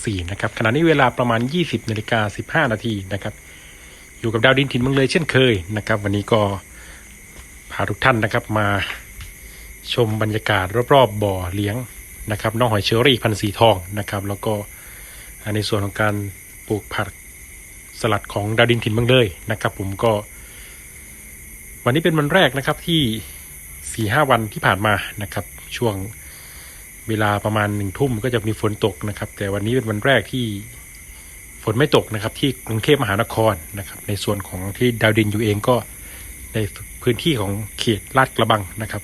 64นะครับขณะนี้เวลาประมาณ 20นาฬิกา15นาทีนะครับ อยู่กับดาวดินถิ่นเมืองเลยเช่นเคยนะครับ วันนี้ก็พาทุกท่านนะครับมาชมบรรยากาศรอบๆบ่อเลี้ยงนะครับน้องหอยเชอรี่พันสีทองนะครับ แล้วก็ในส่วนของการปลูกผักสลัดของดาวดินถิ่นเมืองเลยนะครับ ผมก็ วันนี้เป็นวันแรกนะครับที่สี่ห้าวันที่ผ่านมานะครับ ช่วง เวลาประมาณหนึ่งทุ่มก็จะมีฝนตกนะครับ แต่วันนี้เป็นวันแรกที่ฝนไม่ตกนะครับ ที่กรุงเทพมหานครนะครับ ในส่วนของที่ดาวดินอยู่เองก็ในพื้นที่ของเขตลาดกระบังนะครับ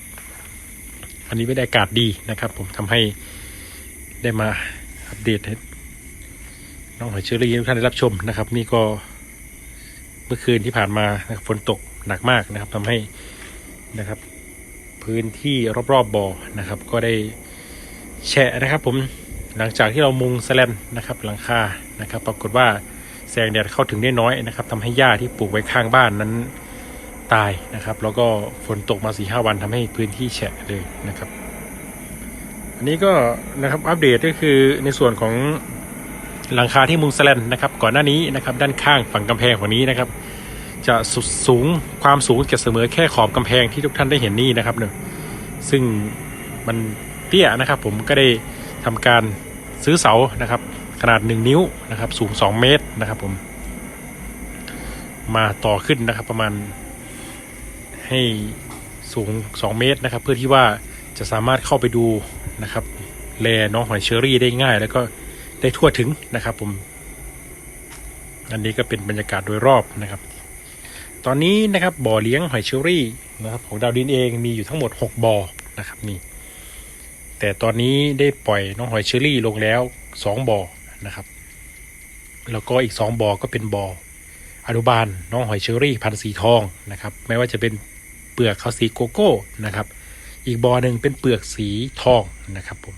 อันนี้ไม่ได้อากาศดีนะครับ ผมทำให้ได้มาอัปเดตให้น้องหอยเชอรี่ทุกท่านได้รับชมนะครับ นี่ก็เมื่อคืนที่ผ่านมานะครับฝนตกหนักมากนะครับทำให้นะครับ พื้นที่รอบๆบ่อนะครับ ก็ได้ แฉะนะครับผมหลังจากที่เรามุงแสแลนนะครับหลังคานะครับ ปรากฏว่าแสงแดดเข้าถึงได้น้อยนะครับทำให้หญ้าที่ปลูกไว้ข้างบ้านนั้นตายนะครับ แล้วก็ฝนตกมาสี่ห้าวันทำให้พื้นที่แฉะเลยนะครับ อันนี้ก็นะครับอัปเดตก็คือในส่วนของหลังคาที่มุงแสแลนนะครับ ก่อนหน้านี้นะครับด้านข้างฝั่งกำแพงฝั่งนี้นะครับ จะสุดสูงความสูงจะเสมอแค่ขอบกำแพงที่ทุกท่านได้เห็นนี่นะครับเนอะซึ่งมัน เตี้ยนะครับ ผมก็ได้ทำการซื้อเสานะครับ ขนาด 1 นิ้วนะครับ สูง 2 เมตรนะครับ ผม มาต่อขึ้นนะครับ ประมาณให้สูง 2 เมตรนะครับ เพื่อที่ว่าจะสามารถเข้าไปดูนะครับแลน้องหอยเชอรี่ได้ง่าย แล้วก็ได้ทั่วถึงนะครับ ผม อันนี้ก็เป็นบรรยากาศโดยรอบนะครับ ตอนนี้นะครับบ่อเลี้ยงหอยเชอรี่นะครับของดาวดินเองมีอยู่ทั้งหมด 6บ่อนะครับนี่ แต่ตอนนี้ได้ปล่อยน้องหอยเชอรี่ลงแล้ว 2บ่อนะครับ แล้วก็อีก 2บ่อก็เป็นบ่ออนุบาลน้องหอยเชอรี่พันสีทองนะครับ ไม่ว่าจะเป็นเปลือกเขาสีโกโก้นะครับ อีกบ่อหนึ่งเป็นเปลือกสีทองนะครับผม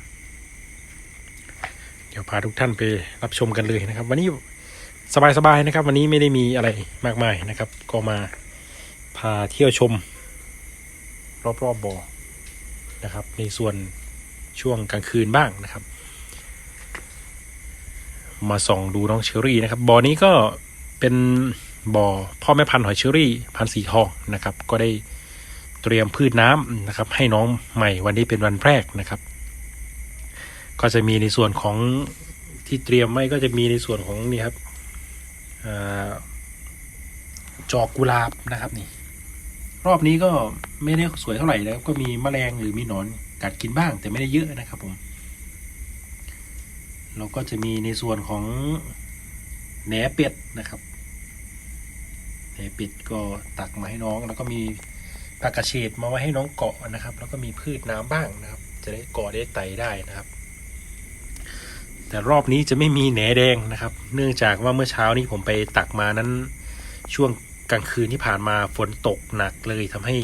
เดี๋ยวพาทุกท่านไปรับชมกันเลยนะครับ วันนี้สบายๆนะครับ วันนี้ไม่ได้มีอะไรมากมายนะครับ ก็มาพาเที่ยวชม รอบๆบบ่อนะครับ ในส่วน ช่วงกลางคืนบ้างนะครับ มาส่องดูน้องเชอรี่นะครับบ่อนี้ก็เป็นบ่อพ่อแม่พันธุ์หอยเชอรี่พันธุ์สีทองนะครับ ก็ได้เตรียมพืชน้ำนะครับ ให้น้องใหม่วันนี้เป็นวันแรกนะครับ ก็จะมีในส่วนของที่เตรียมไว้ก็จะมีในส่วนของนี่ครับจอกกุหลาบนะครับนี่ รอบนี้ก็ไม่ได้สวยเท่าไหร่แล้วก็มีแมลงหรือมีหนอน กัดกินบ้างแต่ไม่ได้เยอะนะครับผมเราก็จะมีในส่วนของแหนเป็ดนะครับแหนเป็ดก็ตักมาให้น้อง แล้วก็มีผักกระเฉดมาไว้ให้น้องเกาะนะครับ แล้วก็มีพืชน้ำบ้างนะครับ จะได้เกาะได้ไตได้นะครับ แต่รอบนี้จะไม่มีแหนแดงนะครับ เนื่องจากว่าเมื่อเช้านี้ผมไปตักมานั้น ช่วงกลางคืนที่ผ่านมาฝนตกหนักเลยทำให้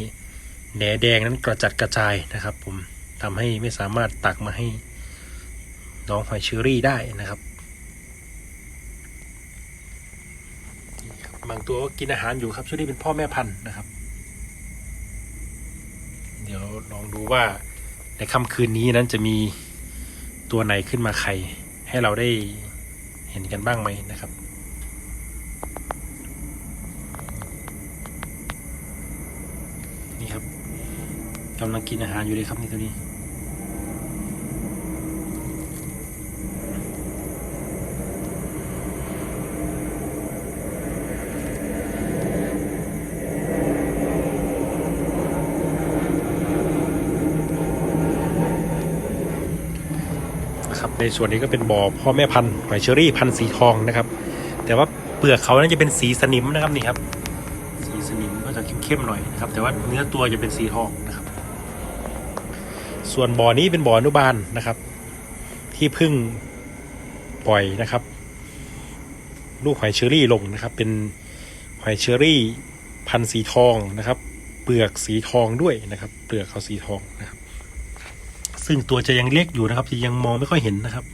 แหนแดงนั้นกระจัดกระจายนะครับผม ทำให้ไม่สามารถตักมาให้น้องหอยเชอรี่ได้นะครับนี่ครับ บางตัวก็กินอาหารอยู่ครับช่วงนี้เป็นพ่อแม่พันธุ์นะครับ เดี๋ยวลองดูว่าในค่ำคืนนี้นั้นจะมีตัวไหนขึ้นมาไข่ให้เราได้เห็นกันบ้างไหมนะครับนี่ครับกำลังกินอาหารอยู่เลยครับนี่ตัวนี้ ในส่วนนี้ก็เป็นบ่อพ่อแม่พันธุ์หอยเชอรี่พันธุ์สีทองนะครับ แต่ว่าเปลือกเขานั้นจะเป็นสีสนิมนะครับนี่ครับ สีสนิมก็จะเข้มๆหน่อยนะครับ แต่ว่าเนื้อตัวจะเป็นสีทองนะครับ ส่วนบ่อนี้เป็นบ่ออนุบาลนะครับ ที่เพิ่งปล่อยนะครับ ลูกหอยเชอรี่ลงนะครับ เป็นหอยเชอรี่พันธุ์สีทองนะครับ เปลือกสีทองด้วยนะครับ เปลือกเขาสีทองนะครับ ซึ่งตัวจะยังเล็กอยู่นะครับยังมองไม่ค่อยเห็นนะครับ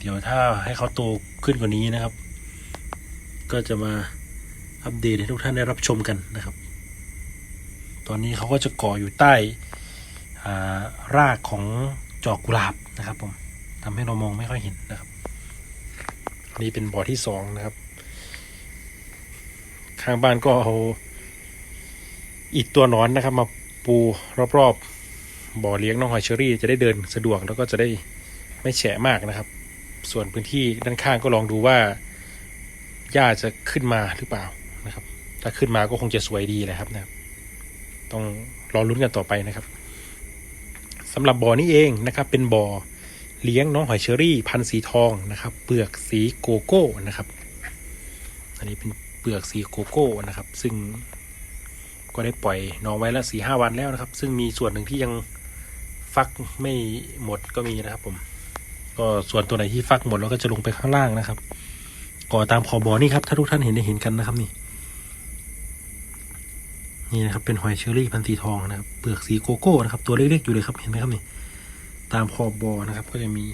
เดี๋ยวถ้าให้เขาโตขึ้นกว่านี้นะครับ ก็จะมาอัปเดตให้ทุกท่านได้รับชมกันนะครับ ตอนนี้เขาก็จะก่ออยู่ใต้ารากของจอกกุหลาบนะครับผมทำให้เรามองไม่ค่อยเห็นนะครับ นี่เป็นบ่อที่สองนะครับ ข้างบ้านก็เอาอิฐตัวหนอนนะครับมา ปูรอบๆบ่อเลี้ยงน้องหอยเชอรี่จะได้เดินสะดวกแล้วก็จะได้ไม่แฉะมากนะครับ ส่วนพื้นที่ด้านข้างก็ลองดูว่าหญ้าจะขึ้นมาหรือเปล่านะครับ ถ้าขึ้นมาก็คงจะสวยดีแหละครับนะครับ ต้องรอลุ้นกันต่อไปนะครับสำหรับบ่อนี้เองนะครับ เป็นบ่อเลี้ยงน้องหอยเชอรี่ พันธุ์สีทองนะครับ เปลือกสีโกโก้นะครับ อันนี้เป็นเปลือกสีโกโก้นะครับ ซึ่ง ก็ได้ปล่อยน้องไว้แล้วสี่ห้าวันแล้วนะครับ ซึ่งมีส่วนหนึ่งที่ยังฟักไม่หมดก็มีนะครับ ผม ก็ส่วนตัวไหนที่ฟักหมดเราก็จะลงไปข้างล่างนะครับก่อตามขอบบ่อนี่ครับ ถ้าทุกท่านเห็นได้เห็นกันนะครับนี่นี่นะครับเป็นหอยเชอรี่พันธุ์สีทองนะครับเปลือกสีโกโก้นะครับ ตัวเล็กๆอยู่เลยครับเห็นไหมครับนี่ตามขอบบอนะครับ ก็จะมี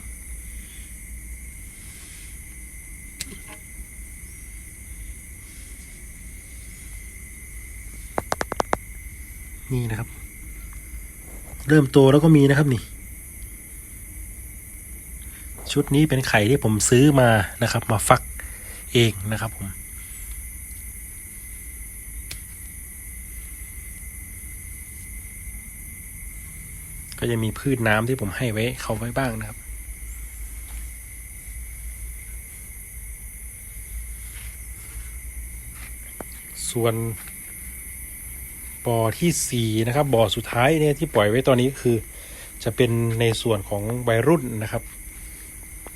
นี่นะครับ เริ่มโตแล้วก็มีนะครับนี่ ชุดนี้เป็นไข่ที่ผมซื้อมานะครับ มาฟักเองนะครับผมก็จะมีพืชน้ำที่ผมให้ไว้เขาไว้บ้างนะครับ ส่วน บ่อที่สี่นะครับ บ่อสุดท้ายเนี่ยที่ปล่อยไว้ตอนนี้คือ จะเป็นในส่วนของวัยรุ่นนะครับ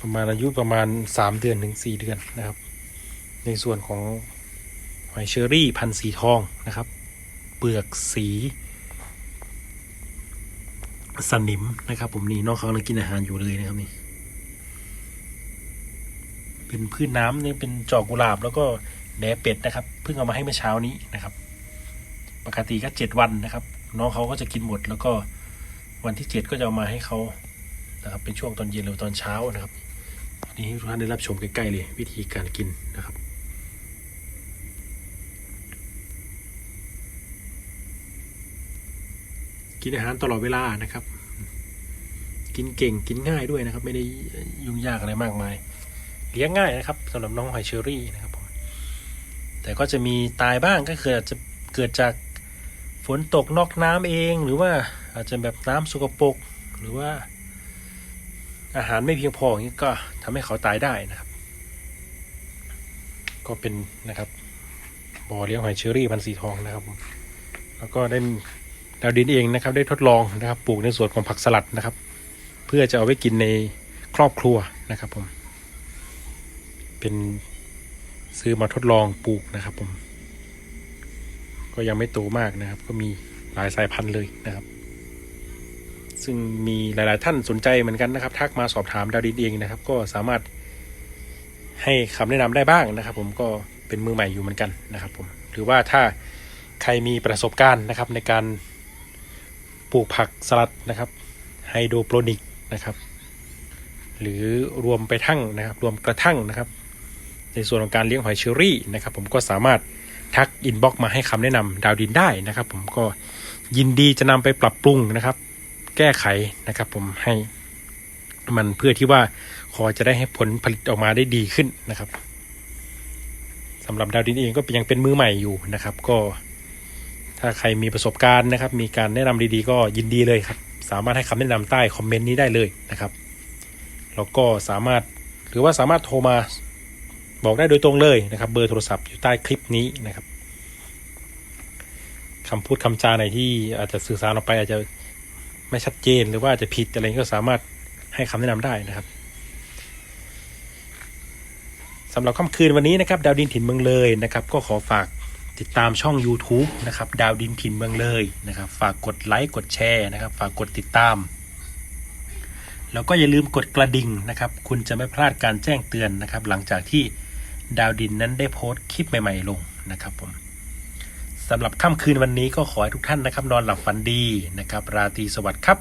ประมาณอายุประมาณสามเดือนถึงสี่เดือนนะครับ ในส่วนของหอยเชอรี่พันสีทองนะครับ เปลือกสี สนิมนะครับ ผมนี่น้องเขากำลังกินอาหารอยู่เลยนะครับนี่เป็นพืชน้ำนี่เป็นจอกกุหลาบแล้วก็แหนเป็ดนะครับเพิ่งเอามาให้เมื่อเช้านี้นะครับ ปกติก็เจ็ดวันนะครับ น้องเขาก็จะกินหมด แล้วก็วันที่เจ็ดก็จะเอามาให้เขานะครับ เป็นช่วงตอนเย็นหรือตอนเช้านะครับนนี้ทุกท่านได้รับชมใกล้ๆเลย วิธีการกินนะครับกินอาหารตลอดเวลานะครับ กินเก่งกินง่ายด้วยนะครับ ไม่ได้ยุ่งยากอะไรมากมาย เลี้ยงง่ายนะครับสำหรับน้องหอยเชอรี่นะครับแต่ก็จะมีตายบ้างก็คืออาจจะเกิดจาก นตกนอกน้ำเองหรือว่าอาจจะแบบน้ำสกปรกหรือว่าอาหารไม่เพียงพออย่างนี้ก็ทำให้เขาตายได้นะครับ ก็เป็นนะครับบ่อเลี้ยงหอยเชอรี่พันสีทองนะครับ แล้วก็ได้ดาวดินเองนะครับ ได้ทดลองนะครับปลูกในส่วนของผักสลัดนะครับ เพื่อจะเอาไว้กินในครอบครัวนะครับผม เป็นซื้อมาทดลองปลูกนะครับผม ก็ยังไม่โตมากนะครับ ก็มีหลายสายพันธุ์เลยนะครับ ซึ่งมีหลาย ๆ ท่านสนใจเหมือนกันนะครับ ทักมาสอบถามดาวดินเองนะครับ ก็สามารถให้คำแนะนำได้บ้างนะครับ ผมก็เป็นมือใหม่อยู่เหมือนกันนะครับ ผมหรือว่าถ้าใครมีประสบการณ์นะครับในการปลูกผักสลัดนะครับไฮโดรโปรนิกนะครับ หรือรวมไปทั้งนะครับ รวมกระทั่งนะครับ ในส่วนของการเลี้ยงหอยเชอรี่นะครับ ผมก็สามารถ ทักอินบ็อกมาให้คำแนะนำดาวดินได้นะครับ ผมก็ยินดีจะนำไปปรับปรุงนะครับ แก้ไขนะครับ ผมให้มันเพื่อที่ว่าขอจะได้ให้ผลผลิตออกมาได้ดีขึ้นนะครับสำหรับดาวดินเองก็ยังเป็นมือใหม่อยู่นะครับ ก็ ถ้าใครมีประสบการณ์นะครับ มีการแนะนำดีๆ ก็ยินดีเลยครับ สามารถให้คำแนะนำใต้คอมเมนต์นี้ได้เลยนะครับ แล้วก็สามารถหรือว่าสามารถโทรมา บอกได้โดยตรงเลยนะครับเบอร์โทรศัพท์อยู่ใต้คลิปนี้นะครับคำพูดคำจาไหนที่อาจจะสื่อสารออกไปอาจจะไม่ชัดเจนหรือว่าอาจจะผิดอะไรก็สามารถให้คำแนะนำได้นะครับสำหรับค่ำคืนวันนี้นะครับดาวดินถิ่นเมืองเลยนะครับ ก็ขอฝากติดตามช่อง YouTube นะครับดาวดินถิ่นเมืองเลยนะครับ ฝากกดไลค์กดแชร์นะครับ ฝากกดติดตาม แล้วก็อย่าลืมกดกระดิ่งนะครับ คุณจะไม่พลาดการแจ้งเตือนนะครับ หลังจากที่ ดาวดินนั้นได้โพสต์คลิปใหม่ ๆ ลงนะครับผมสำหรับค่ำคืนวันนี้ก็ขอให้ทุกท่านนะครับ นอนหลับฝันดีนะครับ ราตรีสวัสดิ์ครับ